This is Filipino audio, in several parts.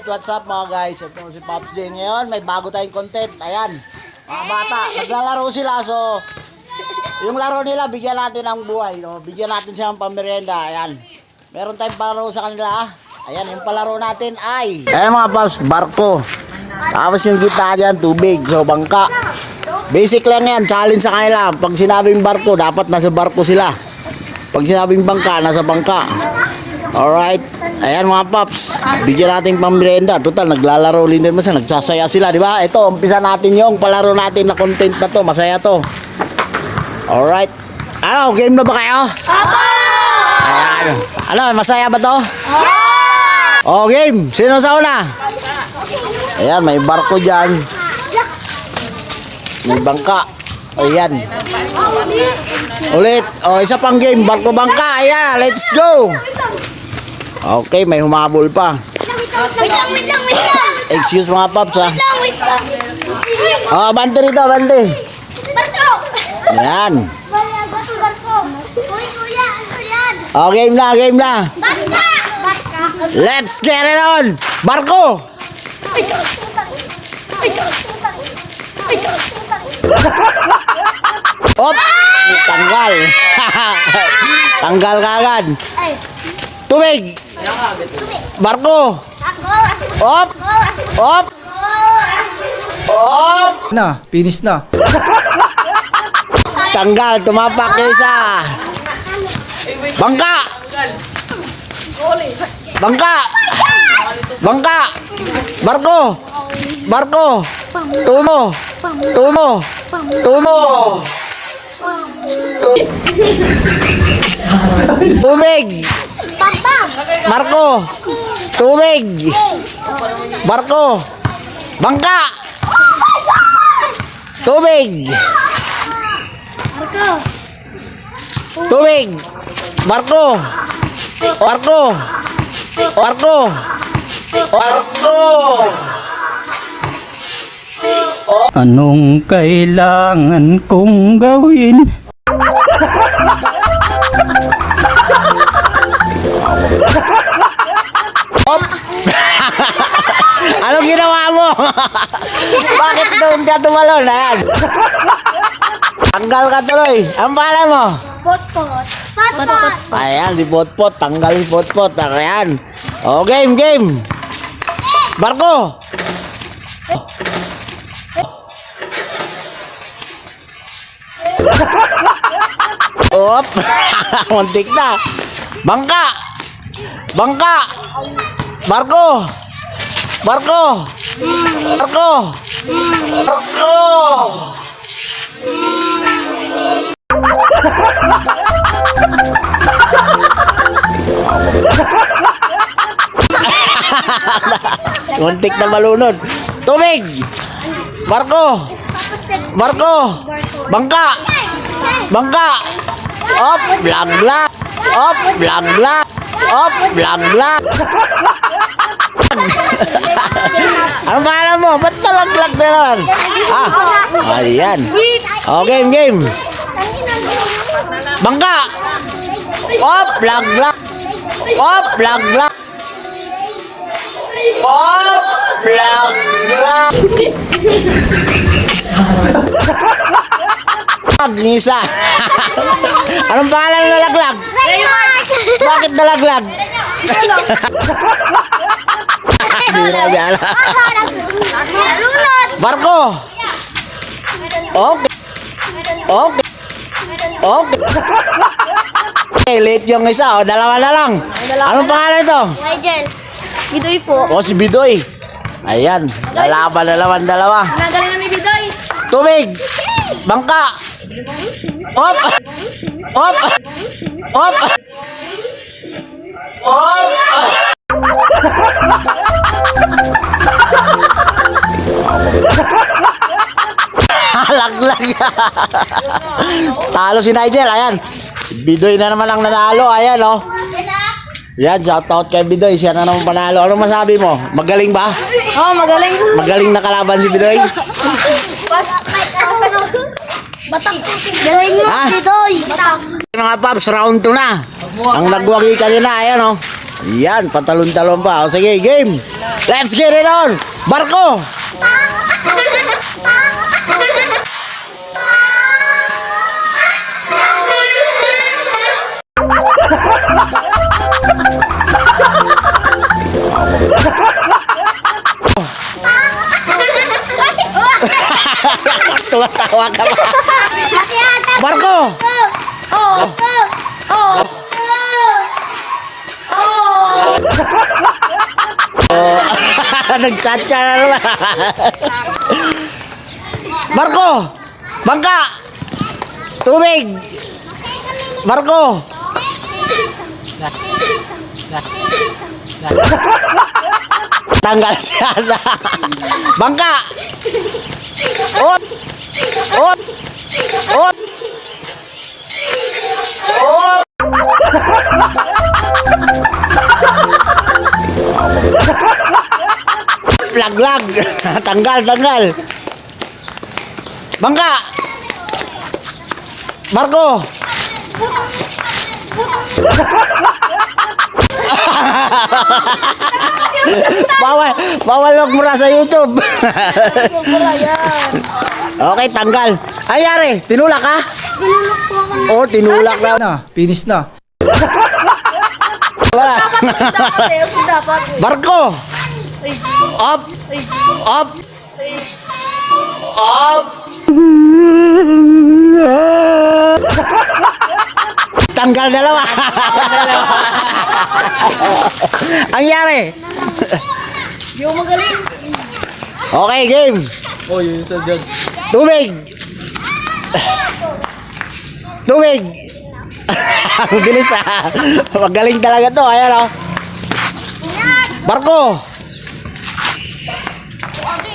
Alright, what's up mga guys? Ito si Pops J ngayon. May bago tayong content. Ayan. Mga bata, naglalaro sila. So, yung laro nila, bigyan natin ng buhay. No? Bigyan natin siya ng pamerienda. Ayan. Meron tayong palaro sa kanila. ah. Ayan, yung palaro natin ay... Ayan mga Pops, barko. Tapos yung kita dyan, tubig. So, bangka. Basic lang yan, challenge sa kanila. Pag sinabing barko, dapat nasa barko sila. Pag sinabing bangka, nasa bangka. Alright. Ayan mga paps. Bigyan natin pang merienda. Total, naglalaro din naman sila. Nagsasaya sila, di ba? Ito, umpisa natin yung palaro natin na content na to. Masaya to. Alright. Ano, game na ba kayo? Ayan. Ano, masaya ba to? Oh, game. Sino sa una? Ayan, may barko dyan. May bangka. Ayan. Ulit. O, isa pang game. Barko bangka. Ayan, let's go. Okay, may humabol pa. Wait lang, wait lang, wait lang. Excuse mga paps ha. Wait lang, wait lang. Oh, bante rito, bante. Barko! Ayan. Barko! Uy, kuya, ano yan? Oh, game na, game na. Barka! Let's get it on. Barko. Op. Tanggal. Tanggal kagad. Ay! Tubig. Barko. Op. Op. Op. na, finish na. Tanggal, tumapak yung isa. Bangka. Bangka. Bangka. Barko. Barko. Tumo. Tumo. Tumo. Tubig. Barko. Tubig. Barko. Bangka. Tubig. Barko! Tubig. Barko. Barko. Barko. Barko. Anong kailangan kong gawin? Bakit doon ka tumalon? Ayan. Tanggal ka tuloy. Ang pala mo? Pot-pot! Pot-pot! Ayan, si Potpot. Tanggal si Potpot. Ayan. O, game, game. Barko. Op. Muntik na. Bangka. Bangka. Barko. Barko. Barko. Barko. Muntik na malunod. Tubig. Barko. Barko. Bangka. Bangka. Op, blaglag. Op, blaglag. Op, blaglag. Anong pangalan mo? Ba't talaglag na naman? Ah, ayan. Oh, game, game. Bangka. Op, blaglag. Op, blaglag. Op, blaglag. Ngisa. Anong pangalan ng nalaglag? Raymart! Bakit nalaglag? Na yan. Barko. Okay. Okay. Okay. Okay, late yung isa. O, dalawa na lang. Anong pangalan ito? Nigel. Bidoy po. O, si Bidoy. Ayan. Lalaban na naman dalawa. Nagalingan ni Bidoy. Tubig. Bangka. Op. Op. Op. Op. Laglag. Talo si Nigel. Ayan. Bidoy na naman ang nanalo. Ayan, oh. Yan, shout out kay Bidoy. Siya na naman panalo. Ano masabi mo? Magaling ba? Oh, magaling. Magaling na kalaban si Bidoy? Batang Galing mo, Ha? Bidoy. Batang. Mga paps, round 2 na. Ang nagwagi kanina, ayan oh. Yan, patalon-talon pa. O sige, game. Let's get it on! Barko! Tumatawa ka ba? Barko! Oh! Oh! Oh! Nagchatcha na naman. Barko! Bangka! Tubig! Barko! Tanggal siya na. Bangka! Ot! Ot! Laglag. tanggal, tanggal. Bangka. Barko. bawal, bawal wag mura sa YouTube. Okay, tanggal. Ayari, tinulak ka? Gululok po ako. Oh, tinulak na. Na, finish na. Wala. Dapat. Barko. Up. Up. Up. Tanggal dalawa. Ang yari. Di ako magaling. Okay, game. Oh, yun sa dyan. Tubig. Tubig. Ang bilis ah. Magaling talaga to. Ayan oh. Barko.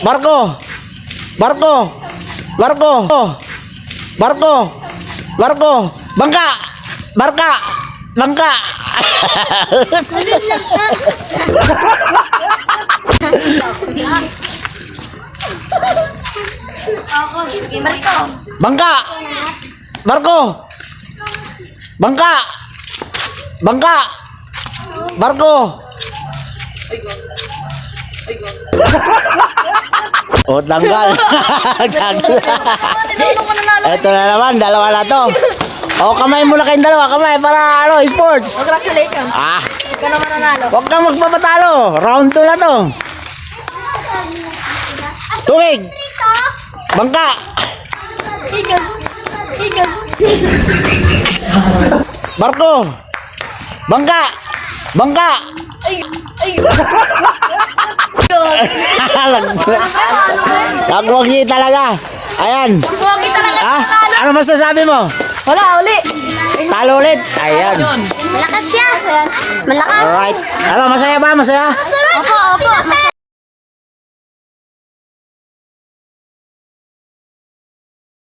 Barko. Barko. Barko. Barko. Barko. Bangka. Barka. Bangka. Ako. Gamer ko. Bangka. Barko. Bangka. Bangka. Barko. Oh, tanggal. tanggal. Ito na naman, dalawa na to. Oh, kamay muna kayong dalawa, kamay para ano, sports. Congratulations. Ah, Ikaw naman nanalo. huwag kang magpapatalo. Round 2 na to. Tubig. Bangka. Barko. Bangka. Bangka. Ay. Ay. Nagwagi talaga. Ayan. Pogi talaga Ah, nanalo. ano masasabi mo? Wala, uli. Talo ulit. Ayan. Malakas siya. Malakas. Alright. Ano, masaya ba? Masaya? Opo, opo.